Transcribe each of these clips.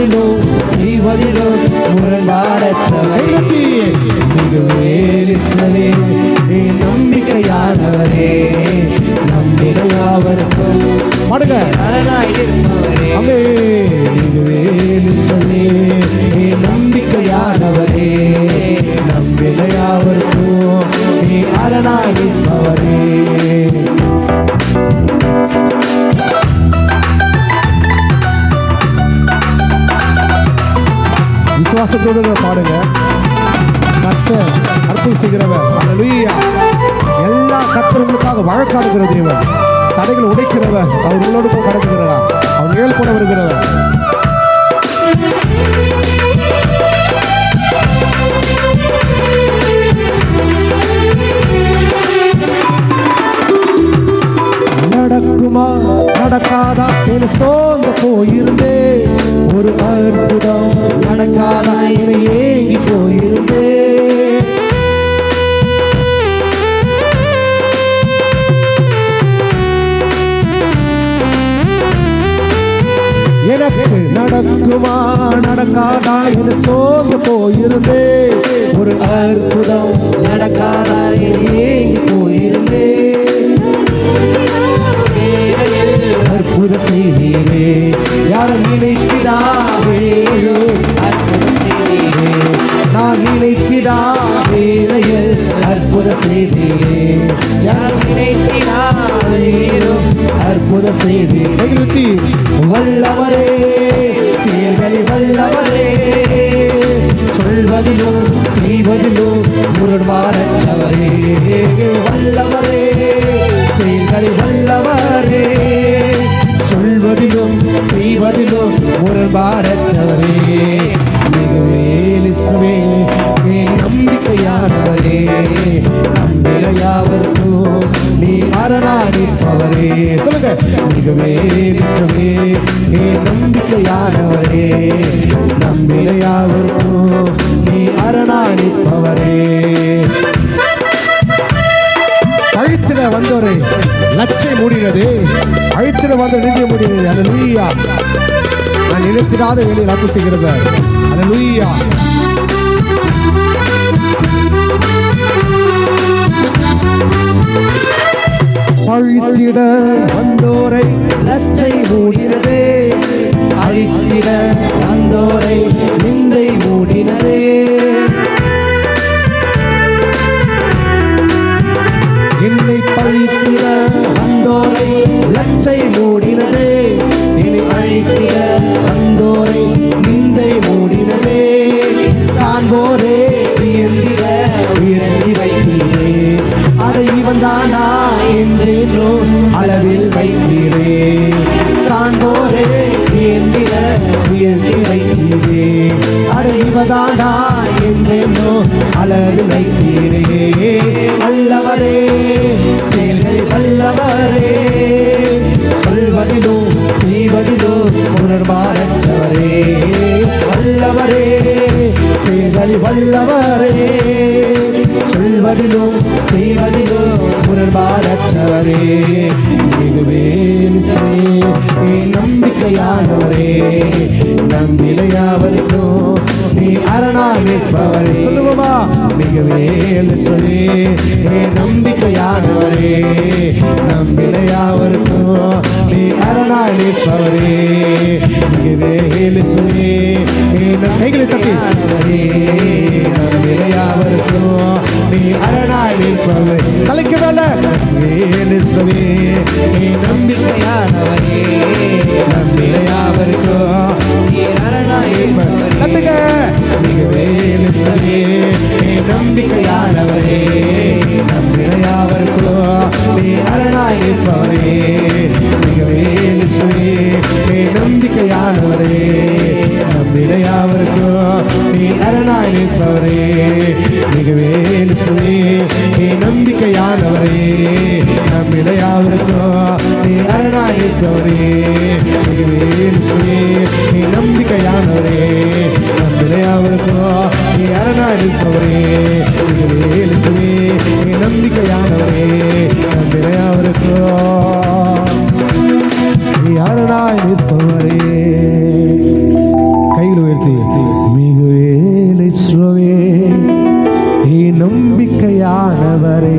செய்வதிலோ மிகுவேலிசனே நீ நம்பிக்கையானவரே. நம்பிக்கையாவருக்கும். மடுங்க விசுவாசத்தோடு பாடுங்க. கத்த அற்புதம் செய்கிறவர் எல்லா கத்தர்களுக்காக வழக்காடுகிற தேவன். தடைகளை உடைக்கிறவன் அவர் உள்ளோடு போய் கடக்குகிறார் அவர் நிழல் கூட வருகிறவன் நடக்குமா? நடக்காதா? என சோர்ந்து போயிருந்தே. ஒரு அற்புதம் நடக்காதா? என ஏங்கி போயிருந்தே. எனக்கு நடக்குமா? நடக்காதா? என சோர்ந்து போயிருந்தே. ஒரு அற்புதம் நடக்காத அற்புத செய்தீரே யார் நினைத்தினாரேனோ அற்புத செய்தீரே நிறுத்தி வல்லவரே செயல்களில் வல்லவரே. சொல்வதிலும் செய்வதிலும் முரண்பாரற்றவரே வல்லவரே செயல்களில் வல்லவரே. சொல்வதிலும் செய்வதிலும் முரண்பாரற்றவரே நம்பிடையாவர்க்கும் நீ அரணாடிப்பவரே அழித்திட வந்தோரை லட்சை மூடினது. அழித்திட வந்த நிதிய முடிகிறது அல்லேலூயா. நான் நினைத்திடாத வேலையில் அப்பு செய்கிறது அல்லேலூயா. வந்தோரை லச்சை மூடினதே. அழித்திட மூடினதே என்னை பழித்திட வந்தோரை லச்சை மூடினதே என்னை அழித்திட வந்தோரை நிந்தை மூடினதே தான் போரே உயர்ந்திட உயர்த்தி வைத்தீரே அதை இவன் தானா என்றேன்றோ அளவில் வைத்தீரே தான் போரே உயர்ந்திட உயர்த்தி வைத்தீரே அதை இவதானா என்றேன்றோ வைத்தீரே வல்லவரே செயல்கள் வல்லவரே. சொல்வதிலோ செய்வதிலோ உணர்வாரற்றவரே. வல்லவரே செயல்கள் வல்லவரே. சொல்வதிலோ செய்வதிலோ உணர்வாரற்றவரே. நம்பிக்கையானவரே. நம்பிலையாவருக்கும் நீ அரணா நிற்பவரே சொல்லுவோமா மிகவே சொல்லி நீ நம்பிக்கையானவரே. நம்பிலையாவருக்கோ நீ அரணா நிற்பவரே மிகவே சொல்லி நீ கைகளை தட்டி. நம்பிலையாவருக்கோ நீ அரணா நிற்பவரே தலைக்கு மேல. வேலு சொல்லி நீ நம்பிக்கையானவரே. நம்பிலையாவருக்கோ நீர் அரணாயிருப்பவரே கட்டுங்க நீங்க வேலு சொல்லி நீ நம்பிக்கையானவரே நீ அரணாயிருப்பவரே. நீங்க வேலு சொல்லி நம்பிக்கையானவரே நம்பிக்கையாவருக்கோ நீ நீ அரணாய் நிற்பவரே மிகவே சுவே நீ நம்பிக்கையானவரே நம்மிடையாவிருக்கும் நீ அரணாய் நிற்பவரே மிகவே சுவே நீ நம்பிக்கையானவரே. நீ அரணாய் நம்பிக்கையானவரே. நம்மிடையாவிருக்கும் நீ அரணாய் நிற்பவரே. கையில் உயர்த்தி. மிகு வேலிஸ்ரோவே நீ நம்பிக்கையானவரே.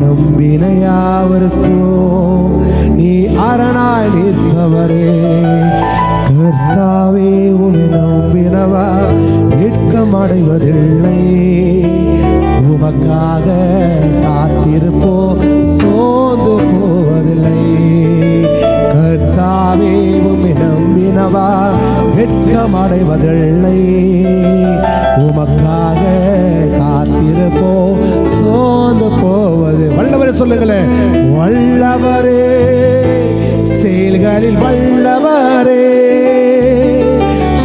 நம்பினையாவருக்கோ நீ அரணாய் நிற்பவரே. அடைவதில்லை. உமக்காக காத்திருப்போ சோந்து போவதில்லை. கர்த்தாவே உம்மை வெட்கம் அடைவதில்லை. உமக்காக காத்திருப்போ சோந்து போவது. வல்லவரே சொல்லுங்களேன். வல்லவரே செயல்களில் வல்லவரே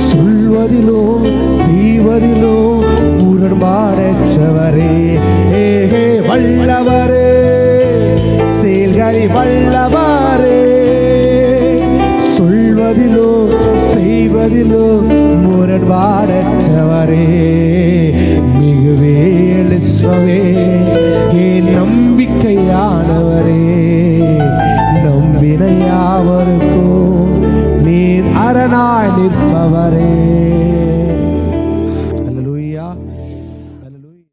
சொல்வதிலும் வல்லவரே செயல்களில் வல்லவரே. சொல்வதிலோ செய்வதிலோ முரண்பாடற்றவரே. மிகுவேல்